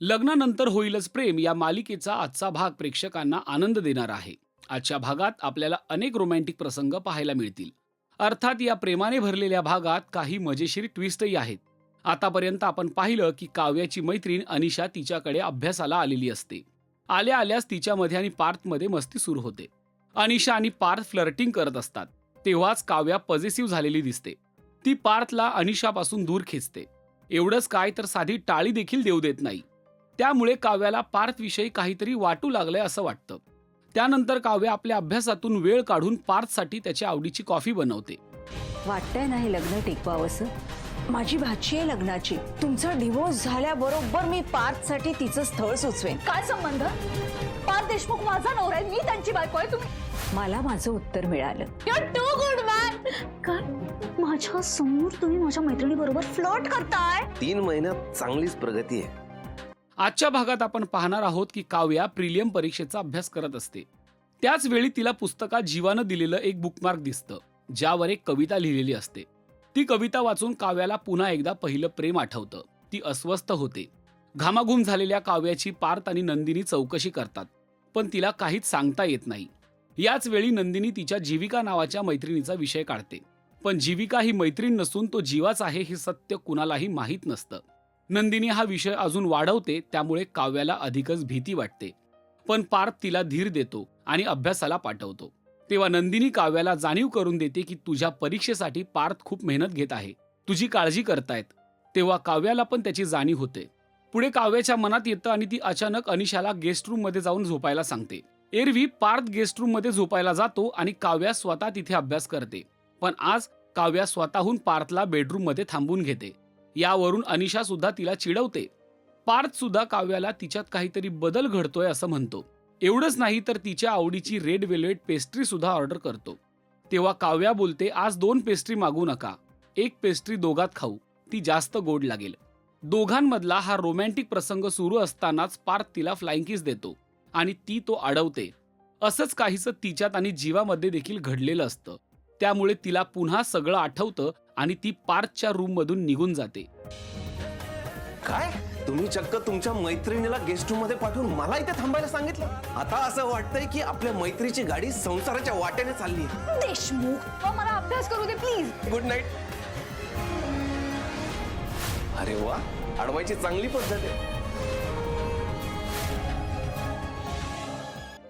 लग्नानंतर होईलच प्रेम या मालिकेचा आजचा भाग प्रेक्षकांना आनंद देणार आहे. आजच्या भागात आपल्याला अनेक रोमॅन्टिक प्रसंग पाहायला मिळतील. अर्थात या प्रेमाने भरलेल्या भागात काही मजेशीर ट्विस्टही आहेत. आतापर्यंत आपण पाहिलं की काव्याची मैत्रीण अनिशा तिच्याकडे अभ्यासाला आलेली असते. आल्या आल्यास तिच्यामध्ये आणि पार्थमध्ये मस्ती सुरू होते. अनिशा आणि पार्थ फ्लर्टिंग करत असतात. तेव्हाच काव्या पॉझिटिव्ह झालेली दिसते. ती पार्थला अनिशापासून दूर खेचते. एवढंच काय तर साधी टाळी देखील देऊ देत नाही. त्यामुळे काव्याला पार्थविषयी काहीतरी वाटू लागलंय असं वाटतं. त्यानंतर काव्य आपल्या अभ्यासातून वेळ काढून पार्थसाठी त्याच्या आवडीची कॉफी बनवते. वाटतंय ना हे लग्न टिकवावंसं माझी भाची आहे लग्नाची. तुमचा डिवोर्स झाल्याबरोबर मी पार्थसाठी तिचं स्थळ सुचवेन. काय संबंध? पार देशमुख माझा नवरा आहे. मी त्यांची बायको आहे. तुम्ही मला माझं उत्तर मिळालं. युअर टू गुड मॅन काय? माझ्यासमोर तुम्ही माझ्या मैत्रिणी बरोबर फ्लॉट करताय तीन महिन्यात चांगलीच प्रगती आहे. आजच्या भागात आपण पाहणार आहोत की काव्या प्रिलियम परीक्षेचा अभ्यास करत असते. त्याच वेळी तिला पुस्तकात जीवानं दिलेलं एक बुकमार्क दिसतं ज्यावर एक कविता लिहिलेली असते. ती कविता वाचून काव्याला पुन्हा एकदा पहिलं प्रेम आठवतं. ती अस्वस्थ होते. घामाघूम झालेल्या काव्याची पार्थ आणि नंदिनी चौकशी करतात पण तिला काहीच सांगता येत नाही. याच वेळी नंदिनी तिच्या जीविका नावाच्या मैत्रिणीचा विषय काढते. पण जीविका ही मैत्रीण नसून तो जीवाच आहे हे सत्य कुणालाही माहीत नसतं. नंदिनी हा विषय अजून वाढवते त्यामुळे काव्याला अधिकच भीती वाटते. पण पार्थ तिला धीर देतो आणि अभ्यासाला पाठवतो. तेव्हा नंदिनी काव्याला जाणीव करून देते की तुझ्या परीक्षेसाठी पार्थ खूप मेहनत घेत आहे. तुझी काळजी करतायत. तेव्हा काव्याला पण त्याची जाणीव होते. पुढे काव्याच्या मनात येतं आणि ती अचानक अनिशाला गेस्ट रूममध्ये जाऊन झोपायला सांगते. एरवी पार्थ गेस्ट रूममध्ये झोपायला जातो आणि काव्या स्वतः तिथे अभ्यास करते. पण आज काव्या स्वतःहून पार्थला बेडरूममध्ये थांबून घेते. यावरून अनिशा सुद्धा तिला चिडवते. पार्थ सुद्धा काव्याला तिच्यात काहीतरी बदल घडतोय असं म्हणतो. एवढंच नाही तर तिच्या आवडीची रेड वेल्वेट पेस्ट्री सुद्धा ऑर्डर करतो. तेव्हा काव्या बोलते आज दोन पेस्ट्री मागू नका. एक पेस्ट्री दोघात खाऊ. ती जास्त गोड लागेल. दोघांमधला हा रोमॅन्टिक प्रसंग सुरू असतानाच पार्थ तिला फ्लाइंग किस देतो आणि ती तो अडवते. असंच काहीसं तिच्यात आणि जीवामध्ये देखील घडलेलं असतं. त्यामुळे तिला पुन्हा सगळं आठवतं आणि ती पार्थच्या रूम मधून निघून जाते. काय? तुम्ही चक्क तुमच्या मैत्रिणीला गेस्ट रूममध्ये पाठवून मला इथे थांबायला सांगितलं? आता असं वाटतंय की आपल्या मैत्रीची गाडी संसाराच्या वाटेने चालली देशमुख अहो, मला अभ्यास करू दे प्लीज गुड नाईट अरे वा अडवायची चांगली पद्धत आहे.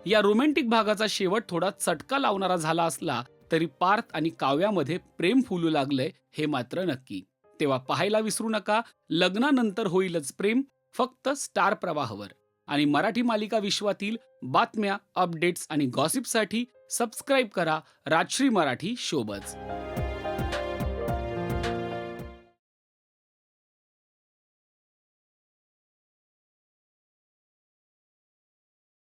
या रोमॅन्टिक भागाचा शेवट थोडा चटका लावणारा झाला असला तरी पार्थ आणि काव्यामध्ये प्रेम फुलू लागलंय हे मात्र नक्की. तेव्हा पाहायला विसरू नका लग्नानंतर होईलच प्रेम फक्त स्टार प्रवाहावर. आणि मराठी मालिका विश्वातील बातम्या अपडेट्स आणि गॉसिपसाठी सबस्क्राईब करा राजश्री मराठी शोबज.